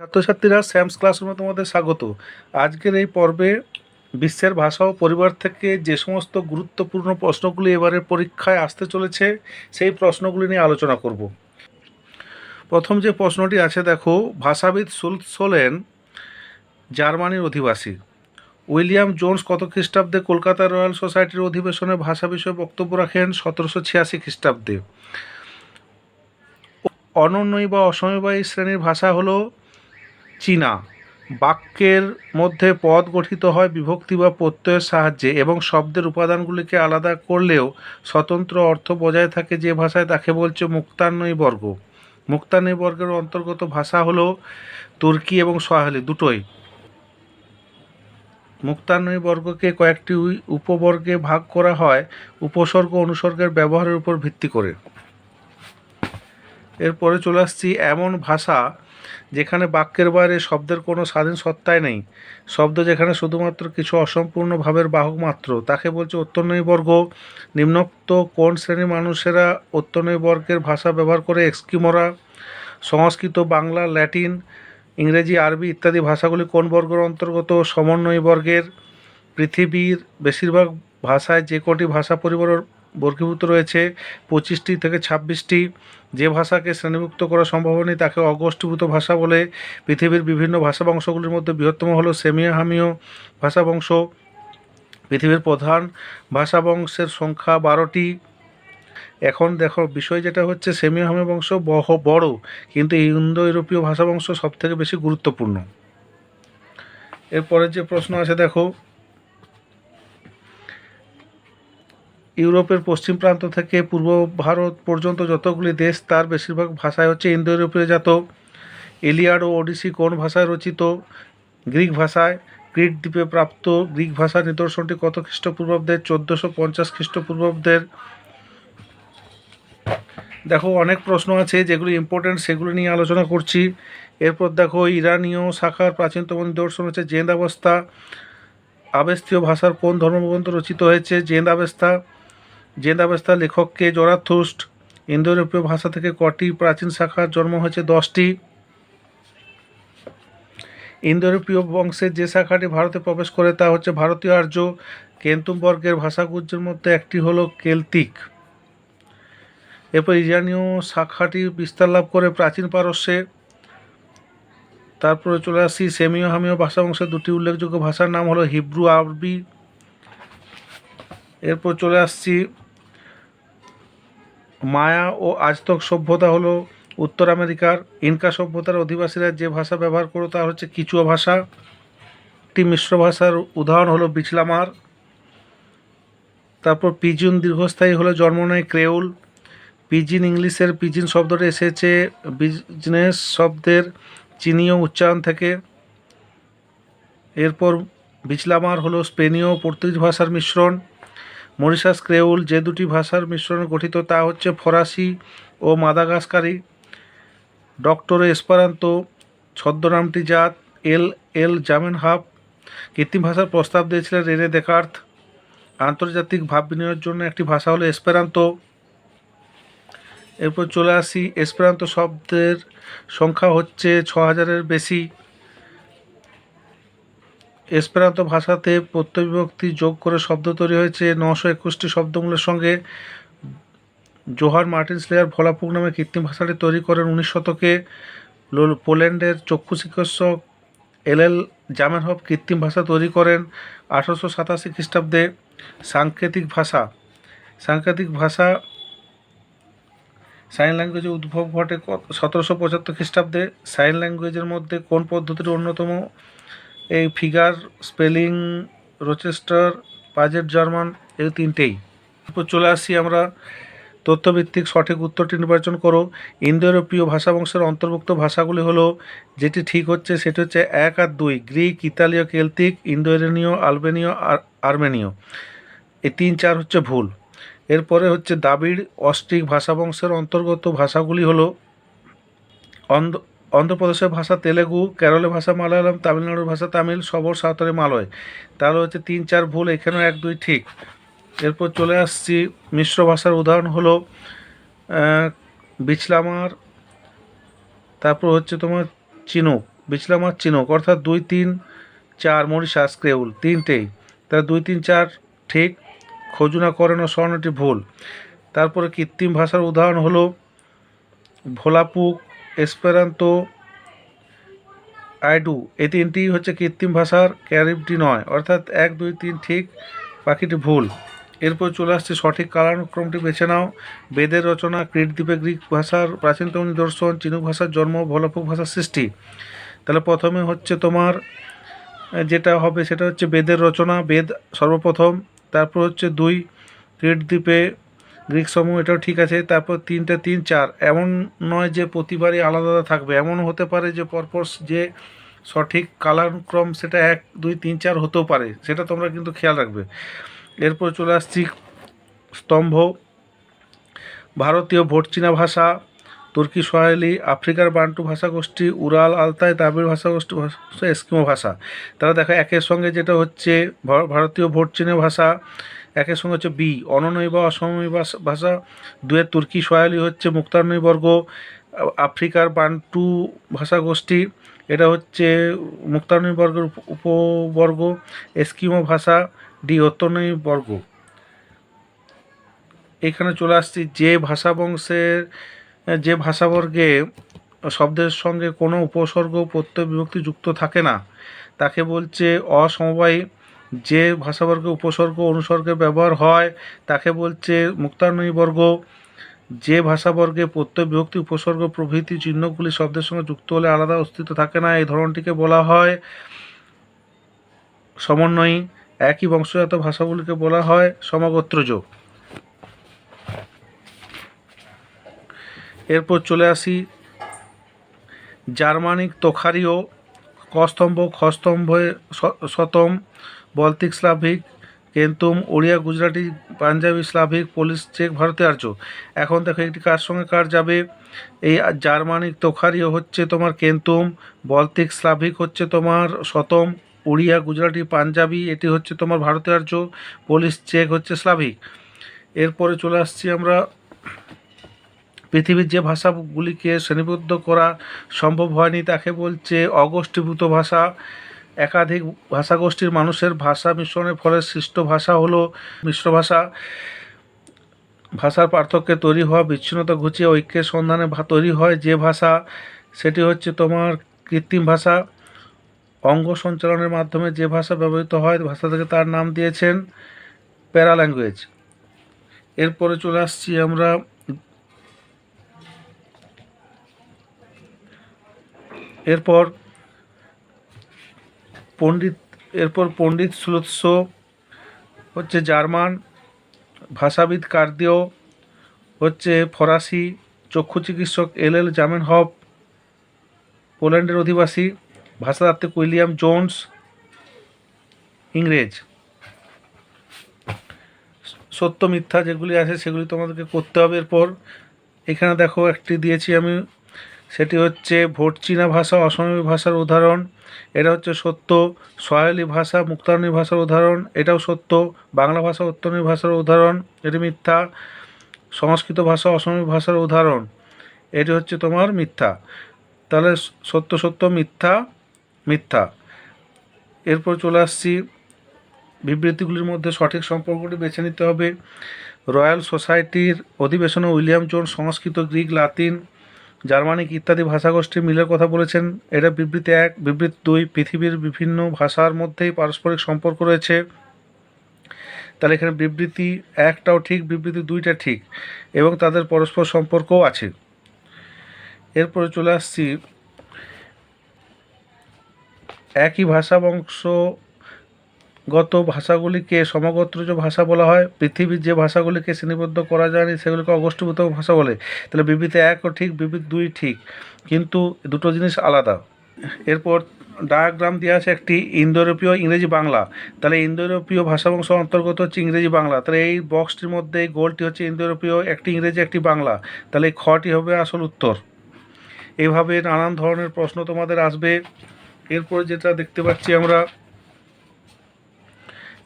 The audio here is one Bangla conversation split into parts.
ছাত্রছাত্রীরা স্যামস ক্লাসরুমে তোমাদের স্বাগত। আজকের এই পর্বে বিশ্বের ভাষা ও পরিবার থেকে যে সমস্ত গুরুত্বপূর্ণ প্রশ্নগুলি এবারের পরীক্ষায় আসতে চলেছে, সেই প্রশ্নগুলি নিয়ে আলোচনা করব। প্রথম যে প্রশ্নটি আছে, দেখো, ভাষাবিদ সুলসোলেন জার্মানির অধিবাসী। উইলিয়াম জোন্স কত খ্রিস্টাব্দে কলকাতা রয়্যাল সোসাইটির অধিবেশনে ভাষা বিষয়ে বক্তব্য রাখেন? সতেরোশো ছিয়াশি খ্রিস্টাব্দে। অনন্যই বা অসমবায়ী শ্রেণির ভাষা হলো চীনা। বাক্যের মধ্যে পদ গঠিত হয় বিভক্তি বা প্রত্যয়ের সাহায্যে এবং শব্দের উপাদানগুলিকে আলাদা করলেও স্বতন্ত্র অর্থ বজায় থাকে যে ভাষায়, তাকে বলছে মুক্তান্বয়ী বর্গ। মুক্তান্বয়ী বর্গের অন্তর্গত ভাষা হলো তুর্কি এবং সোয়াহিলি দুটোই। মুক্তান্বয়ী বর্গকে কয়েকটি উপবর্গে ভাগ করা হয় উপসর্গ অনুসর্গের ব্যবহারের উপর ভিত্তি করে। এরপরে চলে আসছি এমন ভাষা যেখানে বাক্যের বাইরে শব্দের কোনো স্বাধীন সত্তাই নেই, শব্দ যেখানে শুধুমাত্র কিছু অসম্পূর্ণ ভাবের বাহক মাত্র, তাকে বলছে বর্গ। নিম্নোক্ত কোন শ্রেণির মানুষেরা বর্গের ভাষা ব্যবহার করে? এক্সকিমোরা। সংস্কৃত, বাংলা, ল্যাটিন, ইংরেজি, আরবি ইত্যাদি ভাষাগুলি কোন বর্গের অন্তর্গত? সমন্বয়ী বর্গের। পৃথিবীর বেশিরভাগ ভাষায় যে কটি ভাষা পরিবার বর্গীভূত রয়েছে পঁচিশটি থেকে ছাব্বিশটি। যে ভাষাকে শ্রেণীভুক্ত করা সম্ভব হয়নি, তাকে অগোষ্ঠীভূত ভাষা বলে পৃথিবীর বিভিন্ন ভাষা বংশগুলির মধ্যে বৃহত্তম হলো সেমিয়া হামীয় ভাষা বংশ। পৃথিবীর প্রধান ভাষা বংশের সংখ্যা বারোটি। এখন দেখো, বিষয় যেটা হচ্ছে সেমিয়া হামীয় বংশ বহ, বড়, কিন্তু ইন্দো ইউরোপীয় ভাষা বংশ সবথেকে বেশি গুরুত্বপূর্ণ। এরপরে যে প্রশ্ন আছে, দেখো ইউরোপের পশ্চিম প্রান্ত থেকে পূর্ব ভারত পর্যন্ত যতগুলি দেশ, তার বেশিরভাগ ভাষায় হচ্ছে ইন্দো ইউরোপীয় জাত। এলিয়াড ও ওডিসি কোন ভাষায় রচিত? গ্রিক ভাষায়। ক্রিট দ্বীপে প্রাপ্ত গ্রিক ভাষার নিদর্শনটি কত খ্রিস্টপূর্বাব্দের? চোদ্দোশো পঞ্চাশ খ্রিস্টপূর্বাব্দের। দেখো, অনেক প্রশ্ন আছে, যেগুলি ইম্পর্টেন্ট সেগুলো নিয়ে আলোচনা করছি। এরপর দেখো, ইরানীয় শাখার প্রাচীনতম নিদর্শন হচ্ছে জেন্দ অবস্থা। আবেস্তীয় ভাষার কোন ধর্মগ্রন্থ রচিত হয়েছে? জেন্দ আবেস্তা জেন্দ আবেস্তা লেখককে জরাথুস্ট ইন্দো ইউরোপীয় ভাষা থেকে কটি প্রাচীন শাখার জন্ম হয়েছে? দশটি। ইন্দো ইউরোপীয় বংশের যে শাখাটি ভারতে প্রবেশ করে তা হচ্ছে ভারতীয় আর্য কেন্তুম বর্গের ভাষাগুজ্জের মধ্যে একটি হলো কেলতিক। এরপর ইরানীয় শাখাটি বিস্তার লাভ করে প্রাচীন পারস্যে। তারপরে চলে আসি সেমিও হামীয় ভাষা বংশের দুটি উল্লেখযোগ্য ভাষার নাম হলো হিব্রু আরবি এরপর চলে আসছি মায়া ও আজতক সভ্যতা হলো উত্তর আমেরিকার ইনকা সভ্যতার অধিবাসীরা যে ভাষা ব্যবহার করো তা হচ্ছে কিচুয়া ভাষা। একটি মিশ্র ভাষার উদাহরণ হলো বিচলামার তারপর পিজুন দীর্ঘস্থায়ী হলো জন্ম নেয় ক্রেউল। পিজিন ইংলিশের পিজিন শব্দটা এসেছে, বিজনেস শব্দের চীনীয় উচ্চারণ থেকে। এরপর বিচলামার হলো স্পেনীয় পর্তুগিজ ভাষার মিশ্রণ। মরিশাস ক্রেউল যে দুটি ভাষার মিশ্রণে গঠিত তা হচ্ছে ফরাসি ও মাদাগাস্কারি। ডক্টর এসপারান্তো, ছদ্মনামটি জাত এল এল জামিন হাব কৃত্রিম ভাষার প্রস্তাব দিয়েছিলেন রেনে দেকার্থ। আন্তর্জাতিক ভাব বিনিময়ের জন্য একটি ভাষা হলো এসপেরান্তো। এরপর চলে আসি, এসপেরান্তো শব্দের সংখ্যা হচ্ছে ছ হাজারের বেশি। এসপেরান্তো ভাষাতে প্রত্যয় বিভক্তি যোগ করে শব্দ তৈরি হয়েছে নশো একুশটি শব্দমূলের সঙ্গে। জোহার মার্টিন স্লেয়ার ভোলাপুক নামে কৃত্রিম ভাষাটি তৈরি করেন উনিশ শতকে। পোল্যান্ডের চক্ষু চিকিৎসক এল এল জামেনহফ কৃত্রিম ভাষা তৈরি করেন আঠারোশো সাতাশি খ্রিস্টাব্দে। সাংকেতিক ভাষা। সাংকেতিক ভাষা সাইন ল্যাঙ্গুয়েজের উদ্ভব ঘটে সতেরোশো পঁচাত্তর খ্রিস্টাব্দে। সাইন ল্যাঙ্গুয়েজের মধ্যে কোন পদ্ধতির অন্যতম এই figure, spelling, Rochester budget German, এই তিনটেই। এরপর চলে আসছি আমরা, তথ্যভিত্তিক সঠিক উত্তরটি নির্বাচন করো। ইন্দো ইউরোপীয় ভাষা বংশের অন্তর্ভুক্ত ভাষাগুলি হলো, যেটি ঠিক হচ্ছে সেটি হচ্ছে এক আর দুই, গ্রিক, ইতালীয়, কেলতিক ইন্দো ইরানীয় আলবেনীয়, আর আর্মেনীয়। এই তিন চার হচ্ছে ভুল। এরপরে হচ্ছে দ্রাবিড় অস্ট্রিক ভাষা বংশের অন্তর্গত ভাষাগুলি হলো অন্ধ্র অন্ধ্রপ্রদেশের ভাষা তেলেগু, কেরলের ভাষা মালায়ালাম, তামিলনাড়ুর ভাষা তামিল, সবর, সাঁওতালি, মালয়। তাহলে হচ্ছে তিন, চার ভুল, এখানেও এক, দুই ঠিক। এরপর চলে আসছি, মিশ্র ভাষার উদাহরণ হলো বিছলামার, তারপর হচ্ছে তোমার চিনুক বিছলামার চিনক অর্থাৎ দুই, তিন, চার মরিশাস ক্রেউল তিনটেই। তাহলে দুই, তিন, চার ঠিক, খোঁজুনা, করেন স্বর্ণটি ভুল। তারপরে কৃত্রিম ভাষার উদাহরণ হলো, ভোলাপুক এসপেরান্তো আইডু এই তিনটি হচ্ছে কৃত্রিম ভাষার ক্যারিপটি নয় অর্থাৎ এক, দুই, তিন ঠিক বাকিটি ভুল। এরপর চলে আসছে সঠিক কালানুক্রমটি বেছে নাও। বেদের রচনা ক্রিট দ্বীপে গ্রিক ভাষার প্রাচীনতম নিদর্শন চিনুক ভাষার জন্ম ভোলাপুক ভাষার সৃষ্টি। তাহলে প্রথমে হচ্ছে তোমার যেটা হবে সেটা হচ্ছে বেদের রচনা, বেদ সর্বপ্রথম। তারপর হচ্ছে দুই ক্রিটদ্বীপে গ্রিক সমূহ এটাও ঠিক আছে, তারপর তিনটে তিন চার। এমন নয় যে প্রতিবারই আলাদা আলাদা থাকবে এমন হতে পারে যে পরপর যে সঠিক কালানুক্রম সেটা এক, দুই, তিন, চার হতেও পারে, সেটা তোমরা কিন্তু খেয়াল রাখবে। এরপর চলে আসছি স্তম্ভ। ভারতীয় ভোটচীনা ভাষা, তুর্কি সোয়াহিলি আফ্রিকার বান্টু ভাষাগোষ্ঠী, উরাল দ্রাবিড় ভাষাগোষ্ঠী, ভাষা, এস্কিমো ভাষা। তারা দেখো একের সঙ্গে যেটা হচ্ছে ভারতীয় ভোটচীনা ভাষা একের সঙ্গে হচ্ছে বি। অননৈ বা অসময় ভাষা- দুয়ের তুর্কি সোয়াহিলি হচ্ছে মুক্তারনৈ বর্গ। আ- আফ্রিকার বান্টু ভাষাগোষ্ঠী এটা হচ্ছে মুক্তারনৈ বর্গের উপবর্গ। এস্কিমো ভাষা। ডি বর্গ। এখানে চলে আসছি যে ভাষা বংশের যে ভাষাবর্গে শব্দের সঙ্গে কোনো উপসর্গ, প্রত্যয়, বিভক্তি যুক্ত থাকে না, তাকে বলছে অসমবায়ী যে ভাষাবর্গে, উপসর্গ অনুসর্গের ব্যবহার হয়, তাকে বলছে মুক্তান্বয়ী বর্গ যে ভাষাবর্গে প্রত্যয়, বিভক্তি, উপসর্গ, প্রভৃতি চিহ্নগুলি শব্দের সঙ্গে যুক্ত হলে আলাদা অস্তিত্ব থাকে না, এই ধরনটিকে বলা হয় সমন্বয়ী। একই বংশজাত ভাষাগুলিকে বলা হয় সমগোত্রজ। এরপর চলে আসি জার্মানিক তোখারিও, কস্তম্ভ, খস্তম্ভে শতম বলতিক স্লাভিক, কেন্তুম, ওড়িয়া, গুজরাটি, পাঞ্জাবি স্লাভিক, পোলিশ, চেক ভারতীয় আর্য এখন দেখো একটি কার সঙ্গে কার যাবে? এই জার্মানিক তোখারীয় হচ্ছে তোমার কেন্তুম বলতিক স্লাভিক হচ্ছে তোমার শতম উড়িয়া গুজরাটি, পাঞ্জাবি, এটি হচ্ছে তোমার ভারতীয় আর্য পোলিশ, চেক হচ্ছে স্লাভিক। এরপরে চলে আসছি আমরা পৃথিবীর যে ভাষাগুলিকে শ্রেণীবদ্ধ করা সম্ভব হয়নি তাকে বলছে অগোষ্ঠীভূত ভাষা। একাধিক ভাষাগোষ্ঠীর মানুষের ভাষা মিশ্রণের ফলে সৃষ্ট ভাষা হলো মিশ্র ভাষা। ভাষার পার্থক্যে তৈরি হওয়া বিচ্ছিন্নতা ঘুচিয়ে ঐক্যের সন্ধানে তৈরি হয় যে ভাষা, সেটি হচ্ছে তোমার কৃত্রিম ভাষা। অঙ্গ সঞ্চালনের মাধ্যমে যে ভাষা ব্যবহৃত হয়, ভাষা থেকে তার নাম দিয়েছেন প্যারা ল্যাঙ্গুয়েজ এরপরে চলে আসছি আমরা এরপর পণ্ডিত, এরপর পণ্ডিত সুলৎস হচ্ছে জার্মান, ভাষাবিদ কার্দিও, হচ্ছে ফরাসি, চক্ষু চিকিৎসক এল এল জামেনহফ, পোল্যান্ডের অধিবাসী ভাষাতাত্ত্বিক উইলিয়াম জোন্স, ইংরেজ। সত্য, মিথ্যা যেগুলি আছে সেগুলি তোমাদেরকে করতে হবে। এরপর এখানে দেখো একটি দিয়েছি আমি, সেটি হচ্ছে ভোটচীনা ভাষা অসমী ভাষার উদাহরণ। এটা হচ্ছে সত্য। সয়ালি ভাষা, মুক্তারণী ভাষার উদাহরণ, এটাও সত্য। বাংলা ভাষা, উত্তরণী ভাষার উদাহরণ, এটি মিথ্যা। সংস্কৃত ভাষা, অসমী ভাষার উদাহরণ, এটি হচ্ছে তোমার মিথ্যা। তাহলে সত্য সত্য, মিথ্যা মিথ্যা। এরপর চলে আসছি। বিবৃতিগুলির মধ্যে সঠিক সম্পর্কটি বেছে নিতে হবে। রয়্যাল সোসাইটির অধিবেশনে William Jones Sanskrit, Greek, Latin Germanic ইত্যাদি ভাষাগোষ্ঠীর মিলের কথা বলেছেন। এটা বিবৃতি এক, বিবৃতি দুই, পৃথিবীর বিভিন্ন ভাষার মধ্যেই পারস্পরিক সম্পর্ক রয়েছে। তাহলে এখানে বিবৃতি একটাও ঠিক, বিবৃতি দুইটা ঠিক, এবং তাদের পরস্পর সম্পর্কও আছে। এরপরে চলে আসছি। একই ভাষা বংশগত ভাষাগুলিকে সমগোত্রজ ভাষা বলা হয়, পৃথিবীর যে ভাষাগুলিকে শ্রেণীবদ্ধ করা যায়নি, সেগুলিকে অগোষ্ঠীভূত ভাষা বলে। তাহলে বিবৃতি একও ঠিক, বিবৃতি দুই ঠিক। কিন্তু দুটো জিনিস আলাদা। এরপর ডায়াগ্রাম দেওয়া আছে একটি ইন্দো ইউরোপীয় ইংরেজি বাংলা। তাহলে ইন্দো ইউরোপীয় ভাষা বংশ অন্তর্গত হচ্ছে ইংরেজি বাংলা। তাহলে এই বক্সটির মধ্যে এই গোলটি হচ্ছে ইন্দো ইউরোপীয় একটি ইংরেজি, একটি বাংলা। তাহলে খটি হবে আসল উত্তর। এইভাবে নানান ধরনের প্রশ্ন তোমাদের আসবে। এরপর যেটা দেখতে পাচ্ছি আমরা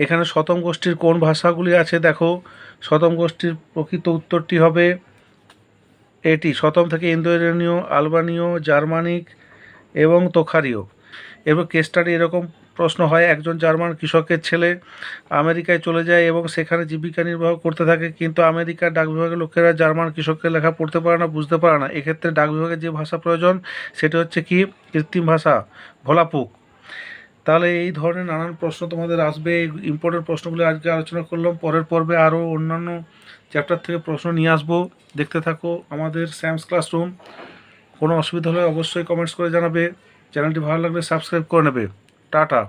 এখানে শতম গোষ্ঠীর কোন ভাষাগুলি আছে দেখো। শতম গোষ্ঠীর প্রকৃত উত্তরটি হবে এটি শতম থেকে ইন্দো ইরানীয় আলবানীয়, জার্মানিক এবং তোখারিও এবার কেস স্টাডি এরকম প্রশ্ন হয়, একজন জার্মান কৃষকের ছেলে আমেরিকায় চলে যায় এবং সেখানে জীবিকা নির্বাহ করতে থাকে, কিন্তু আমেরিকার ডাক বিভাগের লোকেরা জার্মান কৃষকের লেখা পড়তে পারে না, বুঝতে পারে না। এক্ষেত্রে ডাক বিভাগের যে ভাষা প্রয়োজন, সেটা হচ্ছে কি? কৃত্রিম ভাষা, ভোলাপুক। তাহলে এই ধরনের নানান প্রশ্ন তোমাদের আসবে ইম্পর্টেন্ট প্রশ্নগুলি আজকে আলোচনা করলাম, পরের পর্বে আরও অন্যান্য চ্যাপ্টার থেকে প্রশ্ন নিয়ে আসব। দেখতে থাকো আমাদের স্যামস ক্লাসরুম কোনো অসুবিধা হলে অবশ্যই কমেন্টস করে জানাবে। চ্যানেলটি ভালো লাগলে সাবস্ক্রাইব করে নেবে। টাটা।